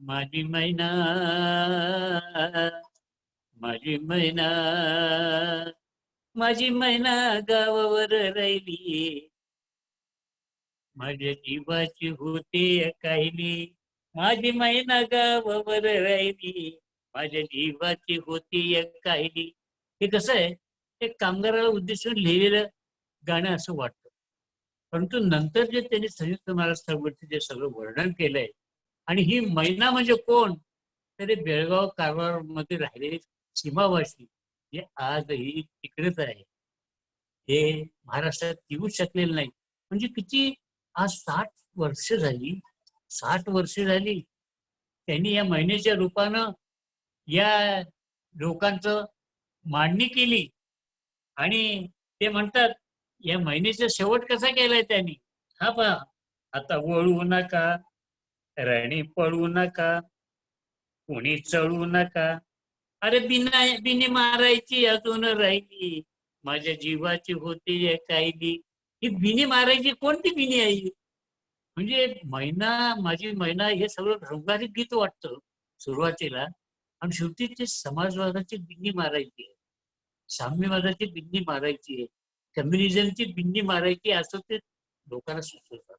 माझी मैना माझी मैना माझी मैना गावावर राहिली. माझ्या जीवाची होते काहिली माझी मैना गावावर राहिली. माझ्या जीवाची होती काहिली हे कसं आहे? ते कामगाराला उद्देशून लिहिलेलं गाणं असं वाटतं. परंतु नंतर जे त्यांनी संयुक्त महाराष्ट्र जे सगळं वर्णन केलंय आणि ही मैना म्हणजे कोण? तर बेळगाव कारवारमध्ये राहिलेले सीमावासी जे आजही तिकडेच आहे. हे महाराष्ट्रात येऊ शकलेले नाही. म्हणजे किती? आज साठ वर्ष झाली. साठ वर्ष झाली. त्यांनी या महिन्याच्या रूपानं या लोकांचं मांडणी केली. आणि ते म्हणतात या महिन्याचा शेवट कसा केलाय त्यांनी? हा पहा. आता वळू नका. रणी पळू नका कुणी चळू नका. अरे बिना बिनी मारायची अजून राहिली. माझ्या जीवाची होती कायदी ही बिनी मारायची कोणती बिनी आहे म्हणजे महिना माझी महिना हे सगळं रंगारी गीत वाटतं सुरुवातीला. आणि शेवटी ते समाजवादाची बिंदी मारायची आहे. साम्यवादाची बिंदी मारायची आहे. कम्युनिझमची बिंदी मारायची असं ते लोकांना सुचवतात.